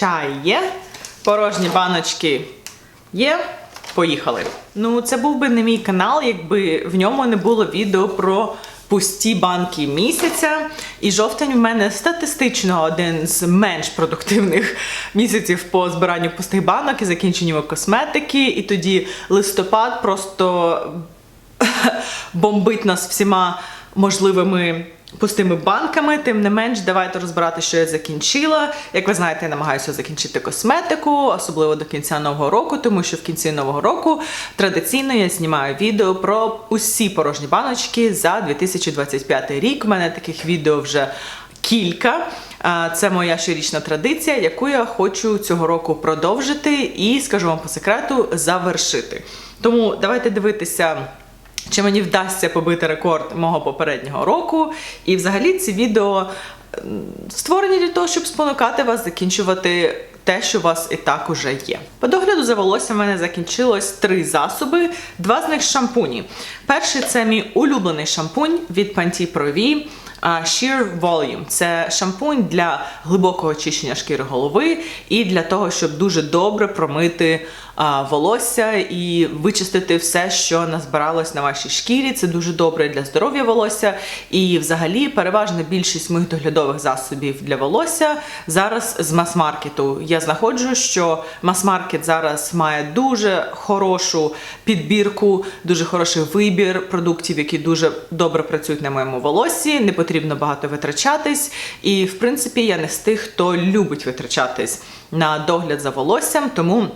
Чай є, порожні баночки є. Поїхали. Ну, це був би не мій канал, якби в ньому не було відео про пусті банки місяця. І жовтень в мене статистично один з менш продуктивних місяців по збиранню пустих банок і закінченню косметики. І тоді листопад просто бомбить нас всіма можливими пустими банками. Тим не менш, давайте розбирати, що я закінчила. Як ви знаєте, я намагаюся закінчити косметику, особливо до кінця нового року, тому що в кінці нового року традиційно я знімаю відео про усі порожні баночки за 2025 рік. У мене таких відео вже кілька. Це моя щорічна традиція, яку я хочу цього року продовжити і, скажу вам по секрету, завершити. Тому давайте дивитися. Чи мені вдасться побити рекорд мого попереднього року? І взагалі ці відео створені для того, щоб спонукати вас закінчувати те, що у вас і так уже є. По догляду за волоссям в мене закінчилось три засоби, два з них шампуні. Перший це мій улюблений шампунь від Panty Pro V. Sheer Volume це шампунь для глибокого очищення шкіри голови і для того, щоб дуже добре промити волосся і вичистити все, що назбиралось на вашій шкірі. Це дуже добре для здоров'я волосся. І взагалі переважна більшість моїх доглядових засобів для волосся зараз з мас-маркету. Я знаходжу, що мас-маркет зараз має дуже хорошу підбірку, дуже хороший вибір продуктів, які дуже добре працюють на моєму волоссі. Не потрібно багато витрачатись. І в принципі я не з тих, хто любить витрачатись на догляд за волоссям, тому.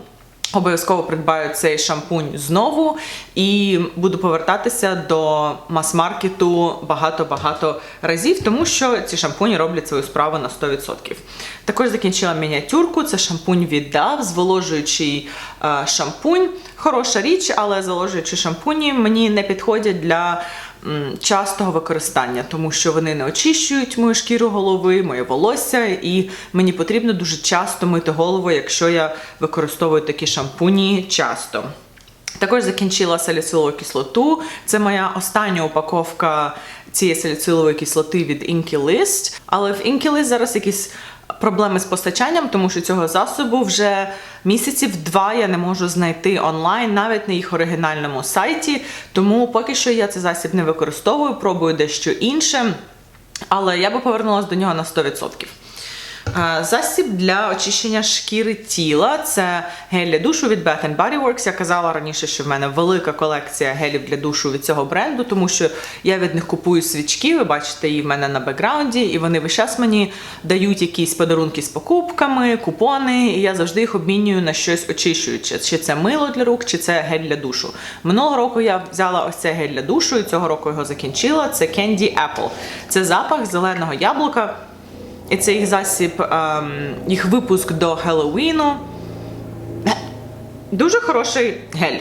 Обов'язково придбаю цей шампунь знову і буду повертатися до мас-маркету багато-багато разів, тому що ці шампуні роблять свою справу на 100%. Також закінчила мініатюрку. Це шампунь від DAV, зволожуючий е, шампунь. Хороша річ, але зволожуючі шампуні мені не підходять для частого використання, тому що вони не очищують мою шкіру голови, моє волосся, і мені потрібно дуже часто мити голову, якщо я використовую такі шампуні часто. Також закінчила саліцилову кислоту. Це моя остання упаковка цієї саліцилової кислоти від Inky. Але в Inky зараз якісь проблеми з постачанням, тому що цього засобу вже місяців два я не можу знайти онлайн, навіть на їх оригінальному сайті. Тому поки що я цей засіб не використовую, пробую дещо інше. Але я би повернулася до нього на 100%. Засіб для очищення шкіри тіла це гель для душу від Bath Body Works. Я казала раніше, що в мене велика колекція гелів для душу від цього бренду, тому що я від них купую свічки. Ви бачите її в мене на бекграунді, і вони весь час мені дають якісь подарунки з покупками, купони, і я завжди їх обмінюю на щось очищуюче. Чи це мило для рук, чи це гель для душу. Минулого року я взяла ось цей гель для душу, і цього року його закінчила. Це Candy Apple. Це запах зеленого яблука. І це їх засіб, ем, їх випуск до Хеллоуіну. Дуже хороший гель.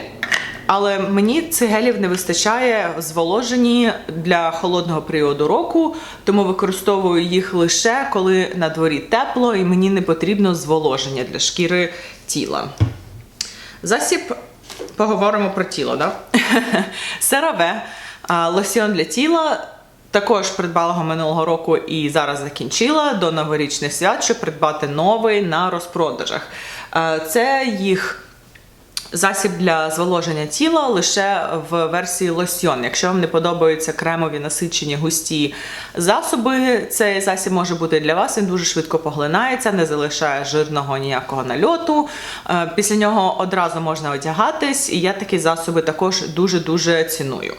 Але мені цих гелів не вистачає в зволоженні для холодного періоду року, тому використовую їх лише коли на дворі тепло і мені не потрібно зволоження для шкіри тіла. Засіб поговоримо про тіло, да? Сераве, а, лосьйон для тіла. Також придбала минулого року і зараз закінчила до новорічних свят, щоб придбати новий на розпродажах. Е, Це їх засіб для зволоження тіла лише в версії лосьйон. Якщо вам не подобаються кремові насичені густі засоби, цей засіб може бути для вас. Він дуже швидко поглинається, не залишає жирного ніякого нальоту. Е, Після нього одразу можна одягатись, і я такі засоби також дуже-дуже ціную.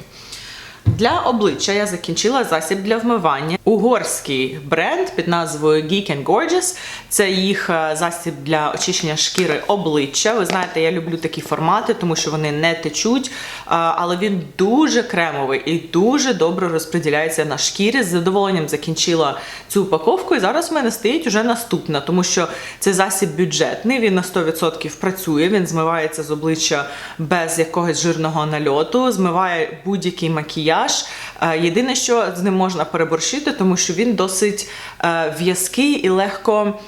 Для обличчя я закінчила засіб для вмивання. Угорський бренд під назвою Geek and Gorgeous. Це їх е, засіб для очищення шкіри обличчя. Ви знаєте, я люблю такі формати, тому що вони не течуть, е, але він дуже кремовий і дуже добре розподіляється на шкірі. З задоволенням закінчила цю упаковку, і зараз в мене стоїть уже наступна, тому що це засіб бюджетний. Він на 100% працює. Він змивається з обличчя без якогось жирного нальоту, змиває будь-який макіяж. Е, Єдине, що з ним можна переборщити, тому що він досить е, в'язкий і легко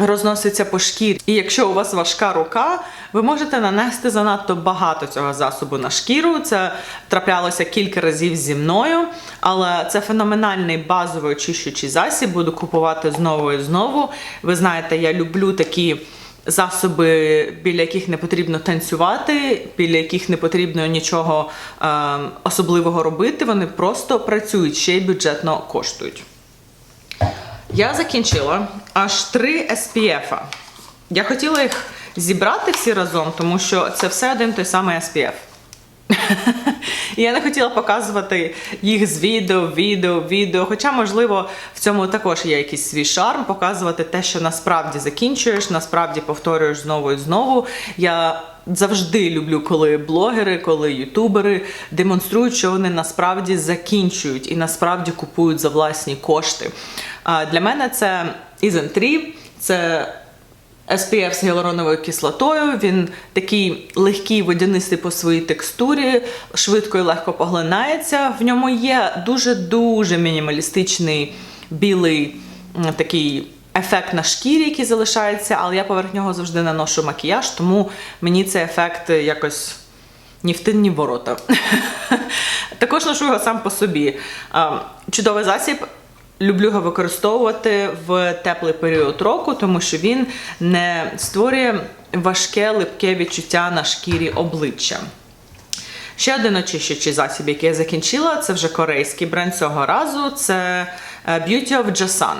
розноситься по шкірі. І якщо у вас важка рука, ви можете нанести занадто багато цього засобу на шкіру. Це траплялося кілька разів зі мною, але це феноменальний базовий очищуючий засіб. Буду купувати знову і знову. Ви знаєте, я люблю такі. Засоби, біля яких не потрібно танцювати, біля яких не потрібно нічого е, особливого робити, вони просто працюють ще й бюджетно коштують. Я закінчила аж три SPF. Я хотіла їх зібрати всі разом, тому що це все один той самий SPF. Я не хотіла показувати їх з відео, відео, відео. Хоча, можливо, в цьому також є якийсь свій шарм, показувати те, що насправді закінчуєш, насправді повторюєш знову і знову. Я завжди люблю, коли блогери, коли ютубери демонструють, що вони насправді закінчують і насправді купують за власні кошти. Для мене це Ізен-3, це SPF з гіалуроновою кислотою. Він такий легкий водянистий по своїй текстурі, швидко і легко поглинається. В ньому є дуже-дуже мінімалістичний білий такий ефект на шкірі, який залишається, але я поверх нього завжди наношу макіяж, тому мені цей ефект якось. Ні в тин, ні ворота. Також ношу його сам по собі. Чудовий засіб. Люблю його використовувати в теплий період року, тому що він не створює важке липке відчуття на шкірі обличчя. Ще один очищуючий засіб, який я закінчила, це вже корейський бренд цього разу. Це е, Beauty of Jasan.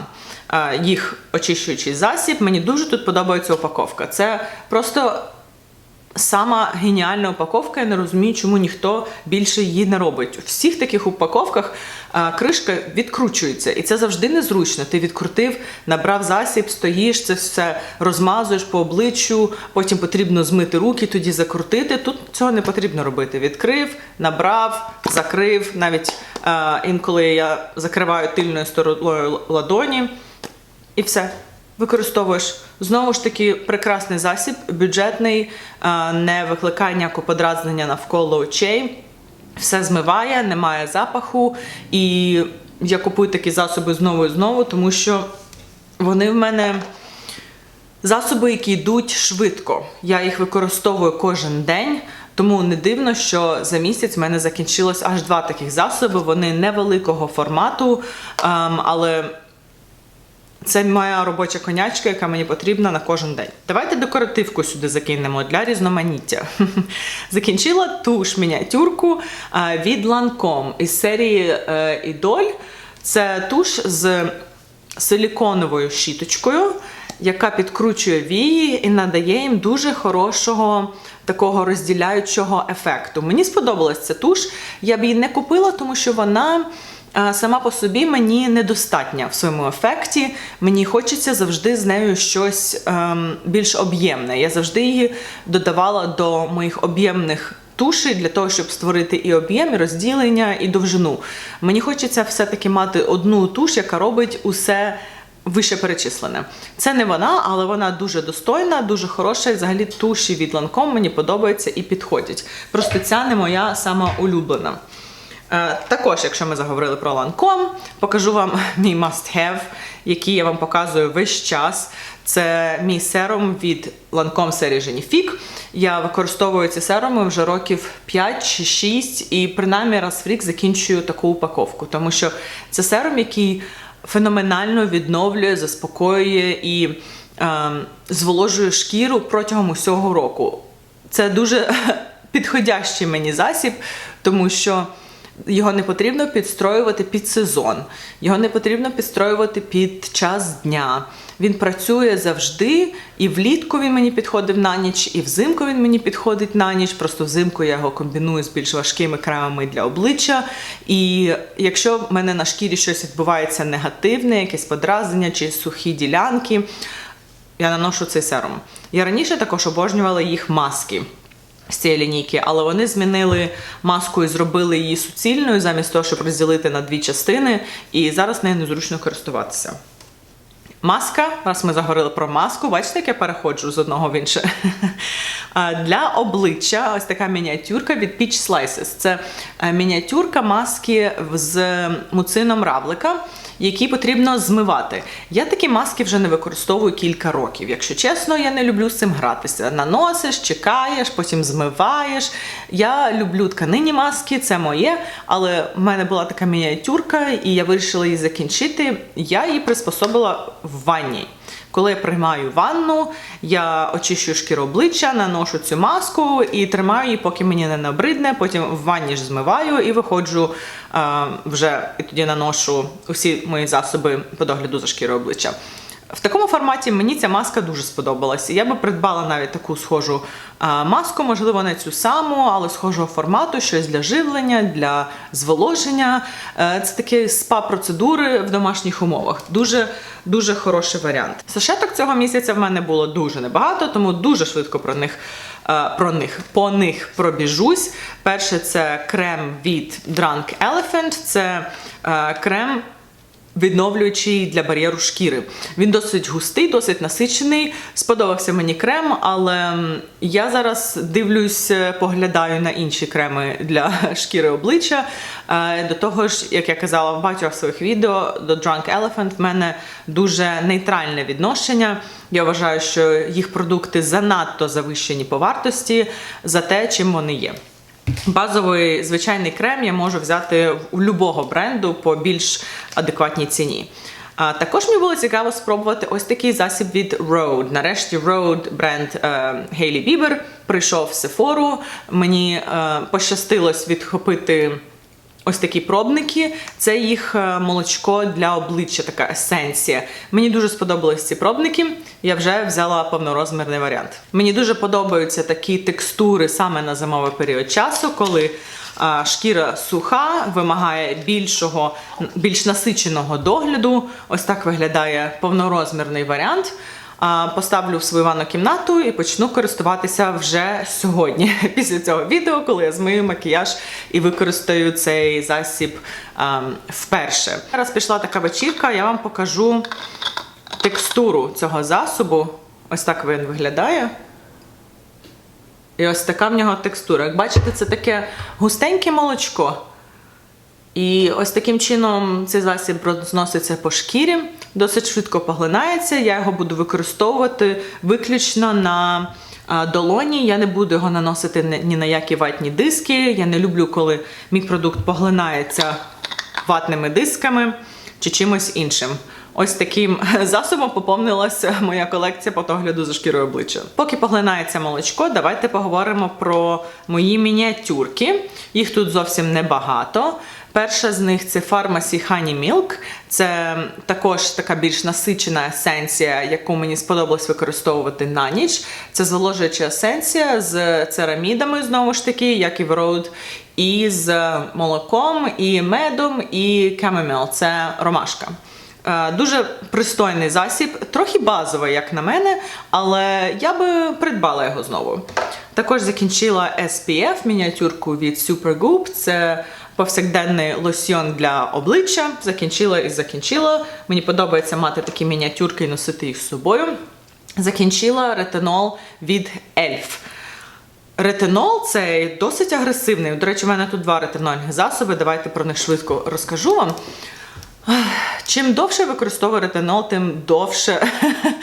Е, Їх очищуючий засіб. Мені дуже тут подобається упаковка. Це просто сама геніальна упаковка. Я не розумію, чому ніхто більше її не робить. У всіх таких упаковках а, кришка відкручується, і це завжди незручно. Ти відкрутив, набрав засіб, стоїш, це все розмазуєш по обличчю, потім потрібно змити руки, тоді закрутити. Тут цього не потрібно робити. Відкрив, набрав, закрив. Навіть а, інколи я закриваю тильною стороною ладоні, і все. Використовуєш знову ж таки прекрасний засіб, бюджетний, не викликає ніякого подразнення навколо очей. Все змиває, немає запаху. І я купую такі засоби знову і знову, тому що вони в мене засоби, які йдуть швидко. Я їх використовую кожен день. Тому не дивно, що за місяць в мене закінчилось аж два таких засоби. Вони невеликого формату, ем, але це моя робоча конячка, яка мені потрібна на кожен день. Давайте декоративку сюди закинемо для різноманіття. Закінчила туш мініатюрку е, від Lancome із серії е, Ідоль. Це туш з силіконовою щіточкою, яка підкручує вії і надає їм дуже хорошого такого розділяючого ефекту. Мені сподобалась ця туш. Я б її не купила, тому що вона. А сама по собі мені недостатня в своєму ефекті. Мені хочеться завжди з нею щось ем, більш об'ємне. Я завжди її додавала до моїх об'ємних тушей для того, щоб створити і об'єм, і розділення, і довжину. Мені хочеться все-таки мати одну туш, яка робить усе. Вище перечислене. Це не вона, але вона дуже достойна, дуже хороша. І взагалі туші від Lancome мені подобаються і підходять. Просто ця не моя сама улюблена. Е, Також, якщо ми заговорили про Lancome, покажу вам мій must-have, який я вам показую весь час. Це мій серум від Lancome серії Genifique. Я використовую ці серуми вже років 5 чи 6, і принаймні раз в рік закінчую таку упаковку, тому що це серум, який феноменально відновлює, заспокоює і е, зволожує шкіру протягом усього року. Це дуже підходящий мені засіб, тому що. Його не потрібно підстроювати під сезон, його не потрібно підстроювати під час дня. Він працює завжди, і влітку він мені підходив на ніч, і взимку він мені підходить на ніч. Просто взимку я його комбіную з більш важкими кремами для обличчя. І якщо в мене на шкірі щось відбувається негативне, якесь подразнення чи сухі ділянки, я наношу цей серум. Я раніше також обожнювала їх маски з цієї лінійки, але вони змінили маску і зробили її суцільною, замість того, щоб розділити на дві частини, і зараз нею незручно користуватися. Маска, раз ми заговорили про маску, бачите, як я переходжу з одного в інше. Для обличчя ось така мініатюрка від Peach Slices. Це е, мініатюрка маски з муцином равлика, які потрібно змивати. Я такі маски вже не використовую кілька років. Якщо чесно, я не люблю з цим гратися. Наносиш, чекаєш, потім змиваєш. Я люблю тканині маски, це моє, але в мене була така мініатюрка, і я вирішила її закінчити. Я її приспособила в ванні. Коли я приймаю ванну, я очищую шкіру обличчя, наношу цю маску і тримаю її, поки мені не набридне. Потім в ванні ж змиваю і виходжу е, вже і тоді наношу усі мої засоби по догляду за шкірою обличчя. В такому форматі мені ця маска дуже сподобалась. Я би придбала навіть таку схожу маску, можливо, не цю саму, але схожого формату, щось для живлення, для зволоження. Е, Це такі спа-процедури в домашніх умовах. Дуже дуже хороший варіант. Сашеток цього місяця в мене було дуже небагато, тому дуже швидко про них. е, Про них по них пробіжусь. Перше це крем від Drunk Elephant. Це е, крем відновлюючий для бар'єру шкіри. Він досить густий, досить насичений. Сподобався мені крем, але я зараз дивлюсь, е, поглядаю на інші креми для шкіри обличчя. Е, До того ж, як я казала в багатьох своїх відео, до Drunk Elephant в мене дуже нейтральне відношення. Я вважаю, що їх продукти занадто завищені по вартості за те, чим вони є. Базовий звичайний крем я можу взяти у любого бренду по більш адекватній ціні. А також мені було цікаво спробувати ось такий засіб від Road. Нарешті Road бренд Гейлі Бібер прийшов в Сефору. Мені е, пощастилось відхопити ось такі пробники. Це їх е, молочко для обличчя, така есенція. Мені дуже сподобались ці пробники. Я вже взяла повнорозмірний варіант. Мені дуже подобаються такі текстури саме на зимовий період часу, коли а, шкіра суха, вимагає більшого, більш насиченого догляду. Ось так виглядає повнорозмірний варіант. Поставлю в свою ванну кімнату і почну користуватися вже сьогодні, після цього відео, коли я змию макіяж і використаю цей засіб вперше. Зараз пішла така вечірка, я вам покажу текстуру цього засобу. Ось так він виглядає. І ось така в нього текстура. Як бачите, це таке густеньке молочко. І ось таким чином цей засіб розноситься по шкірі, досить швидко поглинається. Я його буду використовувати виключно на долоні. Я не буду його наносити ні- на які ватні диски. Я не люблю, коли мій продукт поглинається ватними дисками чи чимось іншим. Ось таким засобом поповнилася моя колекція по догляду за шкірою обличчя. Поки поглинається молочко, давайте поговоримо про мої мініатюрки. Їх тут зовсім небагато. Перша з них це Pharmacy Honey Milk. Це також така більш насичена есенція, яку мені сподобалось використовувати на ніч. Це зволожуюча есенція з церамідами, знову ж таки, як і в Rode, і з молоком, і медом, і камоміл. Це ромашка. Е, Дуже пристойний засіб, трохи базовий, як на мене, але я би придбала його знову. Також закінчила SPF мініатюрку від Supergoop. Це повсякденний лосьйон для обличчя. Закінчила і закінчила. Мені подобається мати такі мініатюрки і носити їх з собою. Закінчила ретинол від Ельф. Ретинол це досить агресивний. До речі, в мене тут два ретинольних засоби. Давайте про них швидко розкажу вам. Чим довше використовую ретинол, тим довше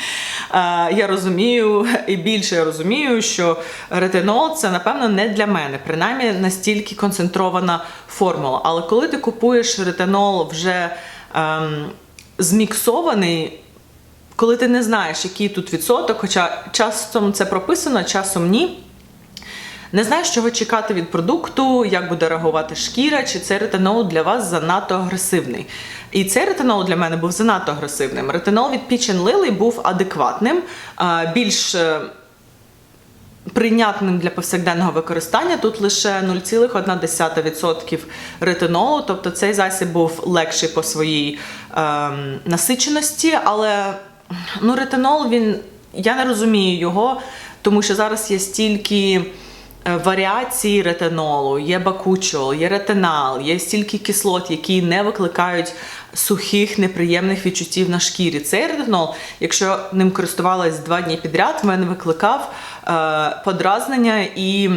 я розумію і більше я розумію, що ретинол це напевно не для мене, принаймні настільки концентрована формула. Але коли ти купуєш ретинол вже ем, зміксований, коли ти не знаєш, який тут відсоток, хоча часом це прописано, часом ні. Не знаєш, чого чекати від продукту, як буде реагувати шкіра, чи цей ретинол для вас занадто агресивний. І цей ретинол для мене був занадто агресивним. Ретинол від Peach Lily був адекватним, більш е, прийнятним для повсякденного використання. Тут лише 0,1% ретинолу, тобто цей засіб був легший по своїй ем, насиченості, але ну, ретинол він я не розумію його, тому що зараз є стільки. Е, Варіації ретинолу, є бакучол, є ретинал, є стільки кислот, які не викликають сухих, неприємних відчуттів на шкірі. Цей ретинол, якщо ним користувалась два дні підряд, в мене викликав е, подразнення і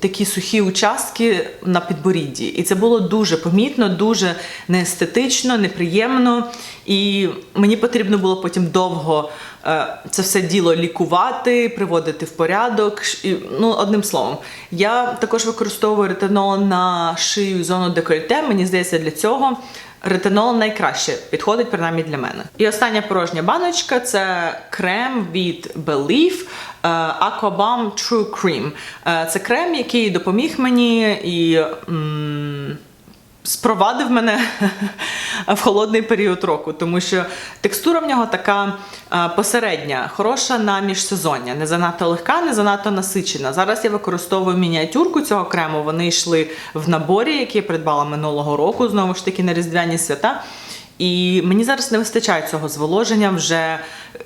такі сухі участки на підборідді. І це було дуже помітно, дуже неестетично, неприємно. І мені потрібно було потім довго е, це все діло лікувати, приводити в порядок. І, ну, одним словом, я також використовую ретинол на шию зону декольте. Мені здається, для цього ретинол найкраще підходить, принаймні для мене. І остання порожня баночка це крем від Belief е, Aquabalm True Cream. Е, Це крем, який допоміг мені і. м, спровадив мене в холодний період року, тому що текстура в нього така е, посередня, хороша на міжсезоння, не занадто легка, не занадто насичена. Зараз я використовую мініатюрку цього крему. Вони йшли в наборі, який я придбала минулого року, знову ж таки на різдвяні свята. І мені зараз не вистачає цього зволоження вже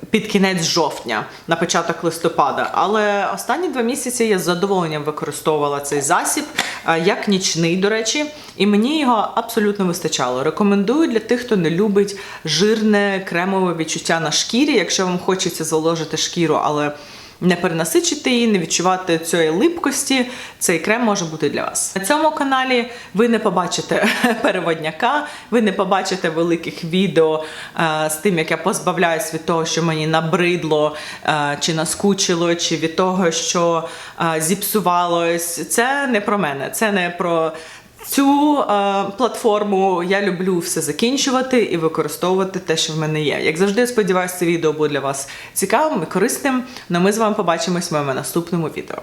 під кінець жовтня, на початок листопада. Але останні два місяці я з задоволенням використовувала цей засіб е, як нічний, до речі, і мені його абсолютно вистачало. Рекомендую для тих, хто не любить жирне кремове відчуття на шкірі, якщо вам хочеться зволожити шкіру, але не перенасичити її, не відчувати цієї липкості, цей крем може бути для вас. На цьому каналі ви не побачите переводняка, ви не побачите великих відео е, з тим, як я позбавляюсь від того, що мені набридло е, чи наскучило, чи від того, що е, зіпсувалось. Це не про мене, це не про. Цю е, платформу я люблю все закінчувати і використовувати те, що в мене є. Як завжди, сподіваюся, це відео буде для вас цікавим і корисним. Ну ми з вами побачимось в моєму наступному відео.